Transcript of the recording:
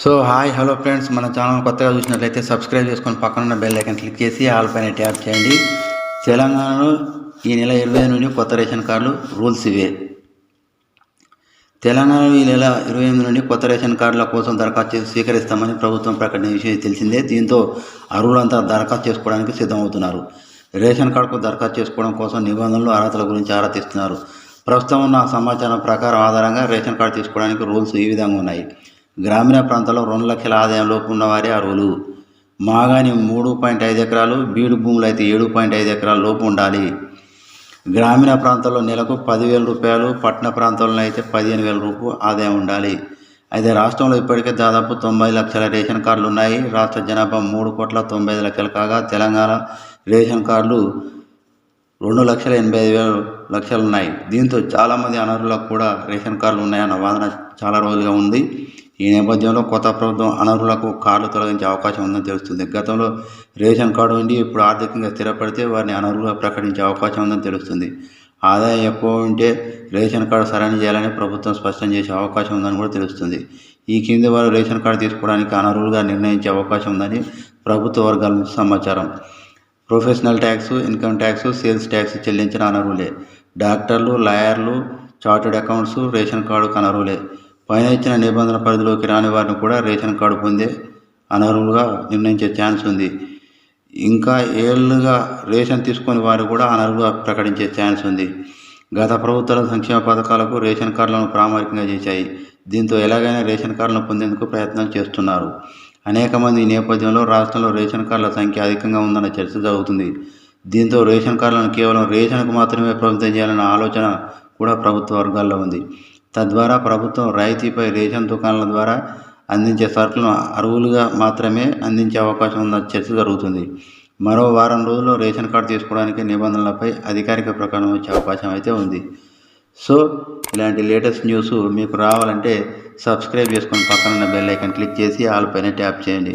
So hi hello friends మన channel కొత్తగా చూసినట్లయితే సబ్స్క్రైబ్ చేసుకొని పక్కన ఉన్న బెల్ ఐకన్ క్లిక్ చేసి ఆల్ పైన ట్యాప్ చేయండి. తెలంగాణలో ఈ నెల ఇరవై నుండి కొత్త రేషన్ కార్డులు రూల్స్ ఇవే. తెలంగాణలో ఈ నెల ఇరవై ఎనిమిది నుండి కొత్త రేషన్ కార్డుల కోసం దరఖాస్తు స్వీకరిస్తామని ప్రభుత్వం ప్రకటన విషయం తెలిసిందే. దీంతో అర్హులంతా దరఖాస్తు చేసుకోవడానికి సిద్ధమవుతున్నారు. రేషన్ కార్డుకు దరఖాస్తు చేసుకోవడం కోసం నిబంధనలు అర్హతల గురించి ఆరా తీస్తున్నారు. ప్రస్తుతం ఉన్న సమాచారం ప్రకారం ఆధారంగా రేషన్ కార్డు తీసుకోవడానికి రూల్స్ ఈ విధంగా ఉన్నాయి. గ్రామీణ ప్రాంతాల్లో రెండు లక్షల ఆదాయం లోపు ఉన్నవారే అర్హులు. మాగాని మూడు పాయింట్ ఐదు ఎకరాలు బీడు భూములు అయితే ఏడు పాయింట్ ఐదు ఎకరాల లోపు ఉండాలి. గ్రామీణ ప్రాంతాల్లో నెలకు పదివేల రూపాయలు పట్టణ ప్రాంతాల్లో అయితే పదిహేను వేల రూపాయలు ఆదాయం ఉండాలి. అయితే రాష్ట్రంలో ఇప్పటికే దాదాపు తొంభై లక్షల రేషన్ కార్డులు ఉన్నాయి. రాష్ట్ర జనాభా మూడు కోట్ల తొంభై ఐదు లక్షలు కాగా తెలంగాణ రేషన్ కార్డులు రెండు లక్షల ఎనభై ఐదు వేల లక్షలు ఉన్నాయి. దీంతో చాలామంది అనర్హులకు కూడా రేషన్ కార్డులు ఉన్నాయన్న వాదన చాలా రోజులుగా ఉంది. ఈ నేపథ్యంలో కొత్త ప్రభుత్వం అనర్హులకు కార్డు తొలగించే అవకాశం ఉందని తెలుస్తుంది. గతంలో రేషన్ కార్డు ఉండి ఇప్పుడు ఆర్థికంగా స్థిరపడితే వారిని అనర్హులుగా ప్రకటించే అవకాశం ఉందని తెలుస్తుంది. ఆదాయం ఎక్కువ ఉంటే రేషన్ కార్డు సరైన చేయాలని ప్రభుత్వం స్పష్టం చేసే అవకాశం ఉందని కూడా తెలుస్తుంది. ఈ కింది వారు రేషన్ కార్డు తీసుకోవడానికి అనర్హులుగా నిర్ణయించే అవకాశం ఉందని ప్రభుత్వ వర్గాల నుంచి సమాచారం. Professional tax income tax sales tax చెల్లించిన అనర్హులే. డాక్టర్లు లాయర్లు చార్టెడ్ అకౌంట్స్ రేషన్ కార్డుకు అనర్హులే. పైన ఇచ్చిన నిబంధన పరిధిలోకి రాని వారిని కూడా రేషన్ కార్డు పొందే అనర్హులుగా నిర్ణయించే ఛాన్స్ ఉంది. ఇంకా ఏళ్ళుగా రేషన్ తీసుకొని వారు కూడా అనర్హులుగా ప్రకటించే ఛాన్స్ ఉంది. గత ప్రభుత్వాల సంక్షేమ పథకాలకు రేషన్ కార్డులను ప్రామాణికంగా చేశాయి. దీంతో ఎలాగైనా రేషన్ కార్డులను పొందేందుకు ప్రయత్నం చేస్తున్నారు. అనేక మంది ఈ నేపథ్యంలో రాష్ట్రంలో రేషన్ కార్డుల సంఖ్య అధికంగా ఉందన్న చర్చ జరుగుతుంది. దీంతో రేషన్ కార్డులను కేవలం రేషన్కు మాత్రమే ప్రభుత్వం చేయాలన్న ఆలోచన కూడా ప్రభుత్వ వర్గాల్లో ఉంది. తద్వారా ప్రభుత్వం రాయితీపై రేషన్ దుకాణాల ద్వారా అందించే సరుకులను అరువులుగా మాత్రమే అందించే అవకాశం ఉన్న చర్చ జరుగుతుంది. మరో వారం రోజుల్లో రేషన్ కార్డు తీసుకోవడానికి నిబంధనలపై అధికారిక ప్రకారం వచ్చే అవకాశం అయితే ఉంది. సో ఇలాంటి లేటెస్ట్ న్యూస్ మీకు రావాలంటే సబ్స్క్రైబ్ చేసుకొని పక్కన ఉన్న బెల్ ఐకన్ క్లిక్ చేసి ఆల్ పైన ట్యాప్ చేయండి.